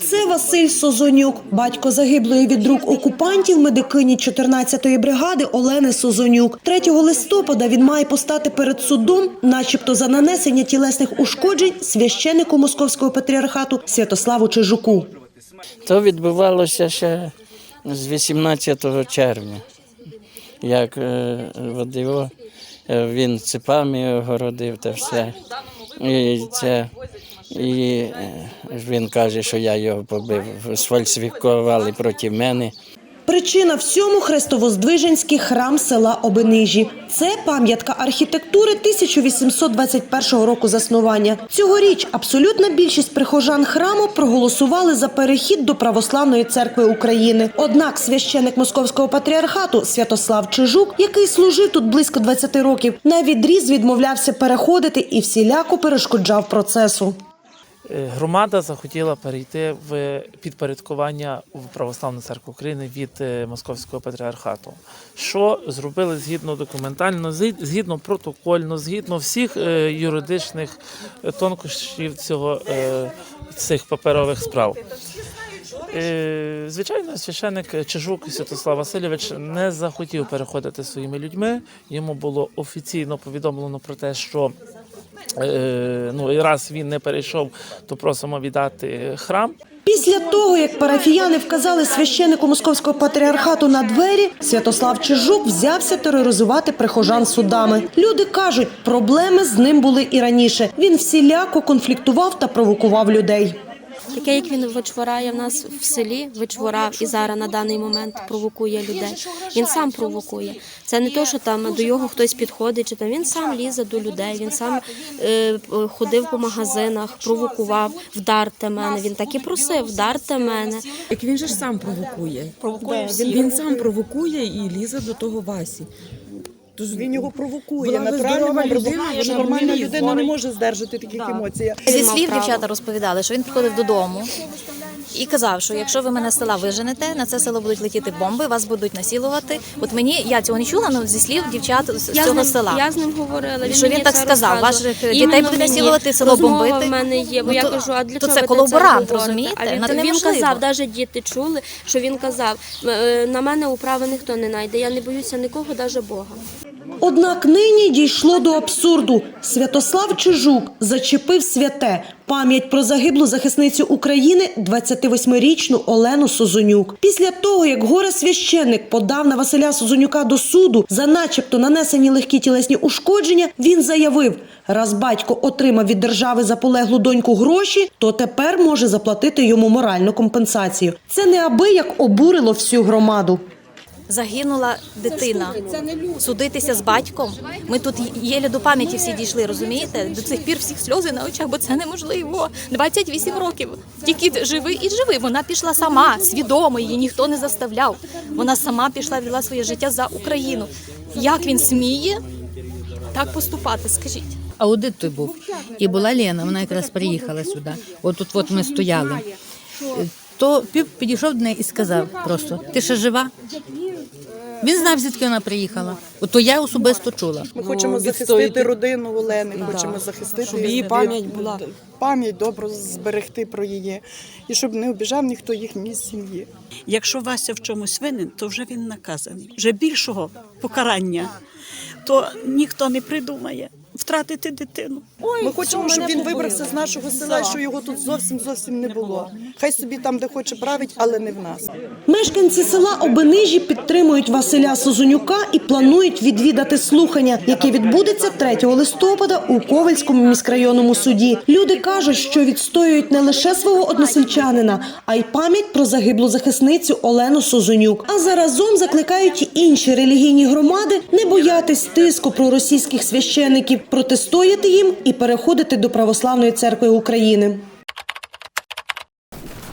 Це Василь Созонюк, батько загиблої від рук окупантів медикині 14-ї бригади Олени Созонюк. 3 листопада він має постати перед судом, начебто за нанесення тілесних ушкоджень священнику московського патріархату Святославу Чижуку. То відбувалося ще з 18 червня, як е, його, е, він цепами огородив та все. І, це, і е, він каже, що я його побив, сфальсифікували проти мене. Причина всьому Хрестовоздвиженський храм села Обенижі. Це пам'ятка архітектури 1821 року заснування. Цьогоріч абсолютна більшість прихожан храму проголосували за перехід до Православної церкви України. Однак священик московського патріархату Святослав Чижук, який служив тут близько 20 років, на відріз відмовлявся переходити і всіляко перешкоджав процесу. Е, Громада захотіла перейти в підпорядкування в Православну церкву України від е, Московського патріархату. Що зробили згідно документально, згідно протокольно, згідно всіх е, юридичних тонкощів цього цих паперових справ. Звичайно, священник Чижук Святослав Васильович не захотів переходити своїми людьми. Йому було офіційно повідомлено про те, що ну, і раз він не перейшов, то просимо віддати храм. Після того, як парафіяни вказали священику московського патріархату на двері, Святослав Чижук взявся тероризувати прихожан судами. Люди кажуть, проблеми з ним були і раніше. Він всіляко конфліктував та провокував людей. Таке, як він вичворяє в нас в селі, вичворав і зараз на даний момент провокує людей. Він сам провокує. Це не то, що там до його хтось підходить, чи там він сам лізе до людей. Він сам е, ходив по магазинах, провокував, вдарте мене. Він так і просив, вдарте мене. Як він же ж сам провокує. Провокує він, він сам провокує і лізе до того Васі. Тож Він його провокує Була би здорова людина, якщо б нормальна не ліз. людина не може здержати таких емоцій. Зі мав слів право. дівчата розповідали, що він приходив додому і казав, що якщо ви мене з села виженете, на це село будуть летіти бомби, вас будуть насилувати. От мені я цього не чула, але зі слів дівчат з Я з, цього ним, села. я з ним говорила. Що він мені так це сказав, розказував. ваших дітей Іменно буде мені. насилувати, село Розмова бомбити. в мене є, бо Ну, я то- кажу, а для то чого це ви колаборант, говорите? розумієте? А він, він неможливо. казав, навіть діти чули, що він казав, «Е, на мене управи ніхто не знайде, я не боюся нікого, навіть Бога. Однак нині дійшло до абсурду. Святослав Чижук зачепив святе пам'ять про загиблу захисницю України 28-річну Олену Созонюк. Після того, як горе священник подав на Василя Созонюка до суду за начебто нанесені легкі тілесні ушкодження, він заявив, раз батько отримав від держави за полеглу доньку гроші, то тепер може заплатити йому моральну компенсацію. Це неабияк обурило всю громаду. Загинула дитина. Судитися з батьком. Ми тут єлі до пам'яті всі дійшли, розумієте? До цих пір всіх сльози на очах, бо це неможливо. 28 років. Тільки живий і живий. Вона пішла сама, свідомо, її ніхто не заставляв. Вона сама пішла, вела своє життя за Україну. Як він сміє так поступати? Скажіть. Аудит той був. І була Лена, вона якраз приїхала сюди. От тут от ми стояли. То піп підійшов до неї і сказав просто: ти ще жива? Він знав, звідки вона приїхала. От то я особисто чула. Ми хочемо захистити родину Олени, хочемо захистити Щоб її пам'ять була. пам'ять добру зберегти про її, і щоб не обіжав ніхто їхній сім'ї. Якщо Вася в чомусь винен, то вже він наказаний. Вже більшого покарання, то ніхто не придумає втратити дитину. Ой, Ми хочемо, щоб він вибрався з нашого села, що його тут зовсім зовсім не було. Хай собі там, де хоче править, але не в нас. Мешканці села Обенижі підтримують Василя Созонюка і планують відвідати слухання, яке відбудеться 3 листопада у Ковальському міськрайонному суді. Люди кажуть, що відстоюють не лише свого односельчанина, а й пам'ять про загиблу захисницю Олену Созонюк. А заразом закликають інші релігійні громади не боятись тиску проросійських священиків, протистояти їм і переходити до православної церкви України.